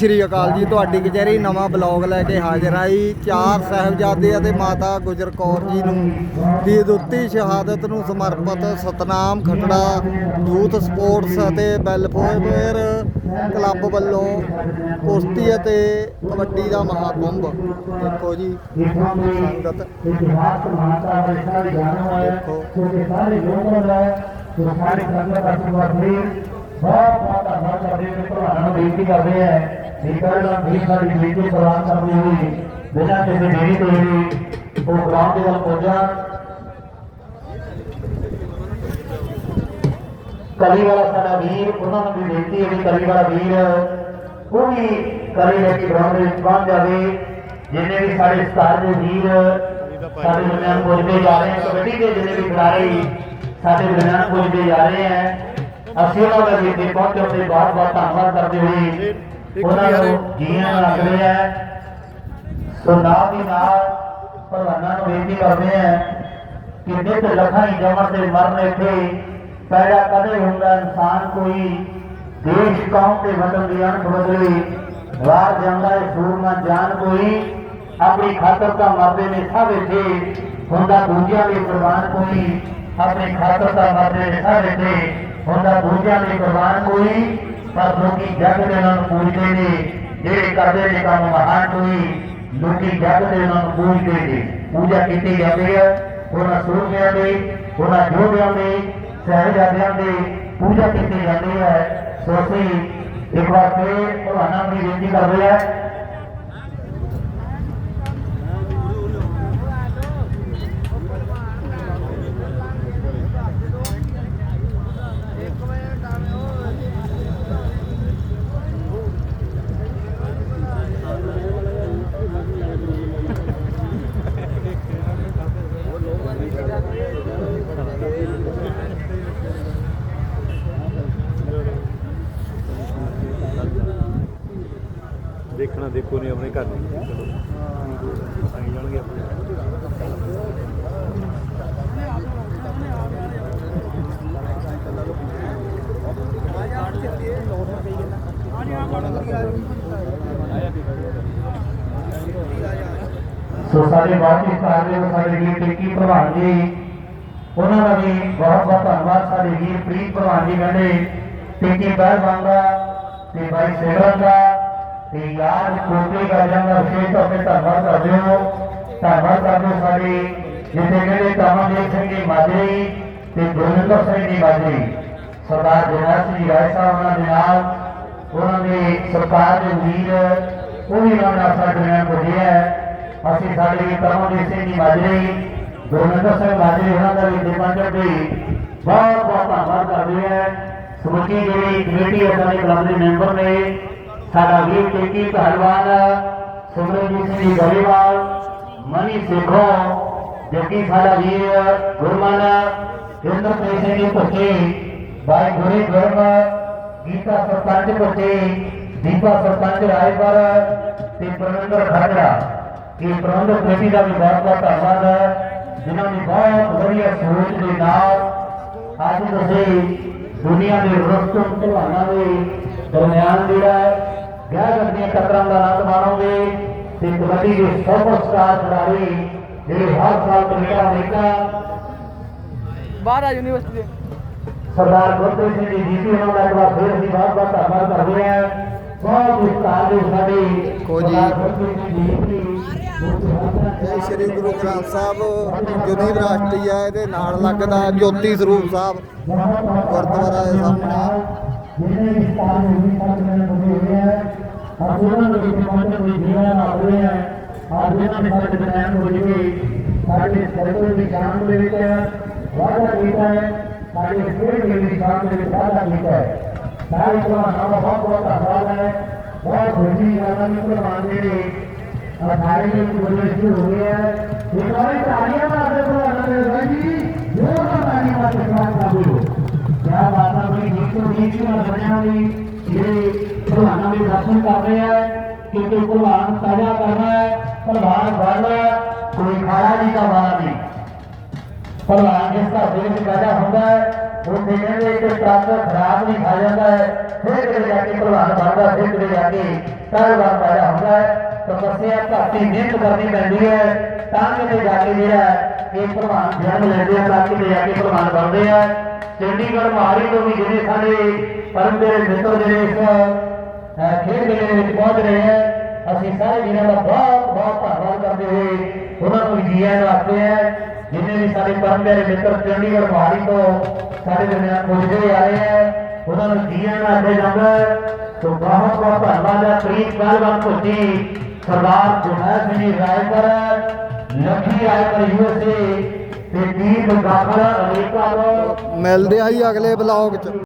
ਸ਼੍ਰੀ ਅਕਾਲ ਜੀ, ਤੁਹਾਡੀ ਕਚਹਿਰੀ ਨਵਾਂ ਬਲੌਗ ਲੈ ਕੇ ਹਾਜ਼ਰ ਆਈ ਚਾਰ ਸਾਹਿਬਜ਼ਾਦੇ ਅਤੇ ਮਾਤਾ ਗੁਜਰ ਕੌਰ ਜੀ ਨੂੰ ਦੀ ਦੁੱਤੀ ਸ਼ਹਾਦਤ ਨੂੰ ਸਮਰਪਿਤ ਸਤਨਾਮ ਖਟੜਾ ਯੂਥ ਸਪੋਰਟਸ ਅਤੇ ਵੈਲਫੇਅਰ ਕਲੱਬ ਵੱਲੋਂ ਕੁਸ਼ਤੀ ਅਤੇ ਕਬੱਡੀ ਦਾ ਮਹਾਕੁੰਭ। ਦੇਖੋ ਜੀ, ਸੰਗਤ। ਦੇਖੋ। ਸਾਰੇ ਸੰਗਤ ਦਾ ਸੁਭਾਵੀਰ ਬਹੁਤ ਬਹੁਤ ਧੰਨਵਾਦ ਕਰਦੇ ਹਾਂ ਭਗਵਾਨ ਨੂੰ ਬੇਨਤੀ ਕਰਦੇ ਆ ਕਿ ਕਰਨਾ ਵੀ ਸਾਡੀ ਬੇਨਤੀ ਪ੍ਰਵਾਨ ਕਰਦੇ ਹੋਏ ਬਿਨਾਂ ਕਿਸੇ ਦੇਰੀ ਤੋਂ ਹੀ ਉਹ ਗਰਾਊਂਡ ਦੇ ਵੱਲ ਪਹੁੰਚਾ ਕਲੀ ਵਾਲਾ ਸਾਡਾ ਵੀਰ ਉਹਨਾਂ ਨੂੰ ਵੀ ਬੇਨਤੀ ਹੈ ਕਿ ਕਲੀ ਵਾਲਾ ਵੀਰ ਉਹ ਵੀ ਕਲੀ ਲੈ ਕੇ ਗਰਾਊਂਡ ਦੇ ਵਿੱਚ ਪਹੁੰਚ ਜਾਵੇ ਜਿੰਨੇ ਵੀ ਸਾਡੇ ਸਟਾਰ ਦੇ ਵੀਰ ਸਾਡੇ ਦਰਮਿਆਨ ਪੁੱਜਦੇ ਜਾ ਰਹੇ ਹਨ ਕਬੱਡੀ ਦੇ ਜਿੰਨੇ ਵੀ ਖਿਡਾਰੀ ਸਾਡੇ ਦਰਮਿਆਨ ਪੁੱਜਦੇ ਜਾ ਰਹੇ ਹਨ ਅਸੀਂ ਉਹਨਾਂ ਦਾ ਵੀ ਇੱਥੇ ਪਹੁੰਚਣ ਤੇ ਬਹੁਤ ਬਹੁਤ ਧੰਨਵਾਦ ਕਰਦੇ ਹੋਏ ਉਹਨਾਂ ਨੂੰ ਜੀਆਂ ਰੱਖਦੇ ਆ। ਸੋ ਨਾਲ ਦੀ ਨਾਲ ਪ੍ਰਵਾਨਾਂ ਨੂੰ ਬੇਨਤੀ ਕਰਦੇ ਆ ਕਿ ਨਿਤ ਲੱਖਾਂ ਹੀ ਜਮਰ ਤੇ ਮਰਨ ਇੱਥੇ ਪੈਦਾ ਕਦੇ ਹੁੰਦਾ ਇਨਸਾਨ ਕੋਈ ਦੇਸ਼ ਕੌਮ ਤੇ ਵਤਨ ਦੀ ਅਣਖ ਬਦਲੀ ਵਾਰ ਜਾਂਦਾ ਹੈ ਸੂਰਮਾ ਜਾਨ ਕੋਈ ਆਪਣੀ ਖਾਤਰ ਤਾਂ ਮਰਦੇ ਨੇ ਸਭ ਇੱਥੇ ਹੁੰਦਾ ਦੂਜਿਆਂ ਲਈ ਕੁਰਬਾਨ ਕੋਈ ਆਪਣੀ ਖਾਤਰ ਤਾਂ ਮਰਦੇ ਨੇ ਸਭ ਇੱਥੇ ਹੁੰਦਾ ਦੂਜਿਆਂ ਲਈ ਕੁਰਬਾਨ ਕੋਈ। ਪਰ ਲੋਕੀ ਜੱਗ ਦੇ ਨਾਲ ਪੂਜਦੇ ਨੇ, ਜਿਹੜੇ ਕਰਦੇ ਨੇ ਕੰਮ ਮਹਾਨ ਕੋਈ ਲੋਕੀ ਜੱਗ ਦੇ ਨਾਲ ਪੂਜਦੇ ਨੇ। ਪੂਜਾ ਕੀਤੀ ਜਾਂਦੀ ਹੈ, ਉਹਨਾਂ ਸੂਰਮਿਆਂ ਦੀ ਉਹਨਾਂ ਯੋਧਿਆਂ ਦੀ ਸਹਿਜਾਦਿਆਂ ਦੀ ਪੂਜਾ ਕੀਤੀ ਜਾਂਦੀ ਹੈ। ਸੋ ਅਸੀਂ ਇੱਕ ਵਾਰ ਫੇਰ ਭਗਵਾਨਾਂ ਦੀ ਬੇਨਤੀ ਕਰਦੇ ਹਾਂ ਦੇਖੋ ਨਹੀਂ ਆਪਣੇ ਘਰ ਨਹੀਂ ਚਲੋ ਆਈ ਜਾਣਗੇ ਆਪਣੇ ਸੋ ਸਾਡੇ ਬਾਕੀ ਸਟਾਰ ਦੇ ਸਾਡੇ ਵੀਰ ਟਿੱਕੀ ਪ੍ਰਧਾਨ ਜੀ, ਉਹਨਾਂ ਦਾ ਵੀ ਬਹੁਤ ਬਹੁਤ ਧੰਨਵਾਦ। ਸਾਡੇ ਵੀਰ ਪ੍ਰੀਤ ਪ੍ਰਧਾਨ ਜੀ ਕਹਿੰਦੇ, ਟਿੱਕੀ ਪਹਿਲਵਾਨ ਦਾ ਤੇ ਬਾਈ ਸੇਵਨ ਦਾ ਤੇ ਯਾਰ ਕੋਟੇ ਗਾਜਾਂ ਦਾ ਵਿਸ਼ੇਸ਼ ਤੌਰ ਧੰਨਵਾਦ ਕਰਦੇ ਹੋ। ਧੰਨਵਾਦ ਕਰਦੇ ਸਾਡੇ, ਜਿੱਥੇ ਕਹਿੰਦੇ ਕਮਲਜੀਤ ਸਿੰਘ ਜੀ ਮਾਜਰੀ, ਤੇ ਗੁਰਵਿੰਦਰ ਸਿੰਘ ਜੀ ਮਾਜਰੀ। ਸਰਦਾਰ ਜਨਰਲ ਸਿੰਘ ਜੀ ਰਾਏ ਸਾਹਿਬ ਉਹਨਾਂ ਦੇ ਨਾਲ, ਉਹਨਾਂ ਦੇ ਸਰਕਾਰ ਦੇ ਵੀਰ ਉਹ ਵੀ ਉਹਨਾਂ ਨਾਲ ਸਾਡੇ ਨਾਲ ਪੁੱਜੇ ਅਸੀਂ ਸਾਡੇ ਵੀ ਸਿੰਘ ਜੀ ਮਾਜਰੀ ਗੁਰਵਿੰਦਰ ਸਿੰਘ ਮਾਜਰੀ, ਉਹਨਾਂ ਦਾ ਵੀ ਦਿਪਾਂਜਰ ਦੀ ਬਹੁਤ ਬਹੁਤ ਧੰਨਵਾਦ ਕਰਦੇ ਹਾਂ। ਸਮੁੱਚੀ ਜਿਹੜੀ ਕਮੇਟੀ ਸਾਡੇ ਕਲੱਬ ਦੇ ਮੈਂਬਰ ਨੇ ਸਾਡਾ ਵੀਰ ਟੇਕੀ ਪਹਿਲਵਾਨ ਸਿਮਰਨਜੀਤ ਸਿੰਘ ਗਰੇਵਾਲ, ਮਨੀ ਸੇਖੋ, ਜੱਗੀ ਸਾਡਾ ਵੀਰ, ਗੁਰਮਨ ਇੰਦਰਪ੍ਰੀਤ ਸਿੰਘ ਜੀ ਭੁੱਚੇ ਬਾਈ ਗੁਰੇ ਗੁਰਮ ਗੀਤਾ ਸਰਪੰਚ ਭੁੱਚੇ ਦੀਪਾ ਸਰਪੰਚ ਰਾਏਪੁਰ ਤੇ ਪ੍ਰਵਿੰਦਰ ਖੜੜਾ ਇਹ ਪ੍ਰਬੰਧਕ ਕਮੇਟੀ ਦਾ ਵੀ ਬਹੁਤ ਬਹੁਤ ਧੰਨਵਾਦ। ਹੈ ਜਿਨ੍ਹਾਂ ਨੇ ਬਹੁਤ ਵਧੀਆ ਸੋਚ ਦੇ ਨਾਲ ਅੱਜ ਤੁਸੀਂ ਦੁਨੀਆ ਦੇ ਰਸਤੋਂ ਭਲਵਾਨਾਂ ਦੇ ਦਰਮਿਆਨ ਜਿਹੜਾ ਹੈ ਵਿਆਹ ਕਰਦੀਆਂ ਟੱਕਰਾਂ ਦਾ ਆਨੰਦ ਮਾਣੋਗੇ ਤੇ ਕਬੱਡੀ ਦੇ ਸੁਪਰਸਟਾਰ ਖਿਡਾਰੀ ਜਿਹੜੇ ਹਰ ਸਾਲ ਕੈਨੇਡਾ ਅਮਰੀਕਾ ਬਾਹਰ ਯੂਨੀਵਰਸਿਟੀ ਦੇ। ਸਰਦਾਰ ਗੁਰਪ੍ਰੀਤ ਸਿੰਘ ਜੀ ਜੀਪੀ ਉਹਨਾਂ ਦਾ ਇੱਕ ਵਾਰ ਫਿਰ ਅਸੀਂ ਬਹੁਤ ਬਹੁਤ ਧੰਨਵਾਦ ਕਰਦੇ ਹਾਂ। ਬਹੁਤ ਵਿਸਤਾਰ ਦੇ ਸਾਡੇ ਸਿੰਘ ਜੀ ਇਹ ਸ੍ਰੀ ਗੁਰੂ ਗ੍ਰੰਥ ਸਾਹਿਬ ਯੂਨੀਵਰਸਿਟੀ ਹੈ ਇਹਦੇ ਨਾਲ ਲੱਗਦਾ ਜੋਤੀ ਸਰੂਪ ਸਾਹਿਬ। ਗੁਰਦੁਆਰਾ ਦੇ ਸਾਹਮਣੇ। ਜਿਹਨੇ ਵੀ ਸਥਾਨ ਨੂੰ ਵੀ ਨਾਲ ਬਣੇ ਹੋਏ ਹੈ ਅੱਜ ਉਹਨਾਂ ਦੇ ਵਿੱਚ ਪਹੁੰਚਣ ਕੋਈ ਜੀਵਨ ਨਾਲ ਹੋਏ ਹੈ ਅੱਜ ਉਹਨਾਂ ਨੇ ਸਾਡੇ ਦਰਮਿਆਨ ਹੋ ਜੀ ਸਾਡੇ ਸਰਕਲ ਦੀ ਸ਼ਾਨ ਦੇ ਵਿੱਚ ਵਾਅਦਾ ਕੀਤਾ ਹੈ, ਸਾਡੇ ਖੇਡ ਦੀ ਸ਼ਾਨ ਦੇ ਵਿੱਚ ਵਾਅਦਾ ਕੀਤਾ ਹੈ। ਸਾਰੇ ਕੋਲ ਨਾਮ ਬਹੁਤ ਬਹੁਤ ਧੰਨਵਾਦ ਹੈ। ਬਹੁਤ ਖੁਸ਼ੀ ਹੈ ਕਿ ਪ੍ਰਮਾਨ ਜਿਹੜੇ ਅਠਾਰੇ ਦੇ ਗੁਰੂ ਸ਼ੁਰੂ ਹੋ ਗਿਆ ਹੈ। ਇੱਕ ਵਾਰੀ ਤਾਲੀਆਂ ਮਾਰਦੇ ਭਗਵਾਨ ਦੇ ਜੀ ਜੋਰ ਨਾਲ ਤਾਲੀਆਂ ਮਾਰਦੇ ਸਵਾਗਤ ਕਰਦੇ ਹੋ ਕਿਆ ਬਾਤ ਹੈ ਬੜੀ ਨੀਤ ਤੋਂ ਜਿਹੜੇ ਭਗਵਾਨਾਂ ਦੇ ਦਰਸ਼ਨ ਕਰ ਰਹੇ ਹੈ ਕਿਉਂਕਿ ਭਗਵਾਨ ਤਾਜਾ ਕਰਨਾ ਹੈ ਭਗਵਾਨ ਵਰਨਾ ਕੋਈ ਖਾੜਾ ਜੀ ਦਾ ਵਾਲਾ ਨਹੀਂ। ਭਗਵਾਨ ਜਿਸ ਦਾ ਦਿਲ ਚ ਪੈਦਾ ਹੁੰਦਾ ਹੈ ਉੱਥੇ ਕਹਿੰਦੇ ਇੱਕ ਟਰੱਕ ਖਰਾਬ ਨਹੀਂ ਖਾ ਜਾਂਦਾ ਹੈ, ਫਿਰ ਕਿਤੇ ਜਾ ਕੇ ਪ੍ਰਭਾਤ ਬਣਦਾ, ਫਿਰ ਕਿਤੇ ਜਾ ਕੇ ਕਾਰੋਬਾਰ ਪੈਦਾ ਹੁੰਦਾ ਹੈ। ਤਪੱਸਿਆ ਘਾਟੀ ਮਿਹਨਤ ਕਰਨੀ ਪੈਂਦੀ ਹੈ, ਤਾਂ ਕਿਤੇ ਜਾ ਕੇ ਜਿਹੜਾ ਇਹ ਪ੍ਰਭਾਤ ਜਨਮ ਲੈਂਦੇ ਆ, ਤਾਂ ਕਿਤੇ ਜਾ ਕੇ ਪ੍ਰਭਾਤ ਬਣਦੇ ਆ। ਚੰਡੀਗੜ੍ਹ ਮਹਾਰੀ ਤੋਂ ਵੀ ਜਿਹੜੇ ਸਾਡੇ ਪਰਮ ਦੇ ਮਿੱਤਰ ਜਿਹੜੇ ਇਸ ਖੇਡ ਮੇਲੇ ਦੇ ਵਿੱਚ ਪਹੁੰਚ ਰਹੇ ਹੈ ਅਸੀਂ ਸਾਰੇ ਵੀਰਾਂ ਦਾ ਬਹੁਤ ਬਹੁਤ ਧੰਨਵਾਦ ਕਰਦੇ ਹੋਏ ਉਹਨਾਂ ਨੂੰ ਜੀ ਆਇਆਂ ਆਖਦੇ ਆ, ਜਿੰਨੇ ਵੀ ਸਾਡੇ ਪਰਮ ਪਿਆਰੇ ਮਿੱਤਰ ਚੰਡੀਗੜ੍ਹ ਮਹਾਰੀ ਤੋਂ ਸਾਡੇ ਦਰਮਿਆਨ ਪਹੁੰਚੇ ਆ ਰਹੇ ਹੈ ਉਹਨਾਂ ਨੂੰ ਜੀ ਆਇਆਂ ਆਖਦੇ ਜਾਂਦਾ ਹੈ। ਬਹੁਤ ਬਹੁਤ ਧੰਨਵਾਦ ਹੈ ਪ੍ਰੀਤ ਪਹਿਲਵਾਨ ਭੁੱਜੀ, ਸਰਦਾਰ ਜੁਨੈਦ ਸਿੰਘ ਜੀ ਰਾਏਪੁਰ, ਲੱਖੀ ਰਾਏਪੁਰ ਯੂਐਸਏ ਤੇ ਦੀਪ ਗਾਖੜ ਅਮਰੀਕਾ ਮਿਲਦੇ ਆ ਜੀ ਅਗਲੇ ਬਲੌਗ 'ਚ।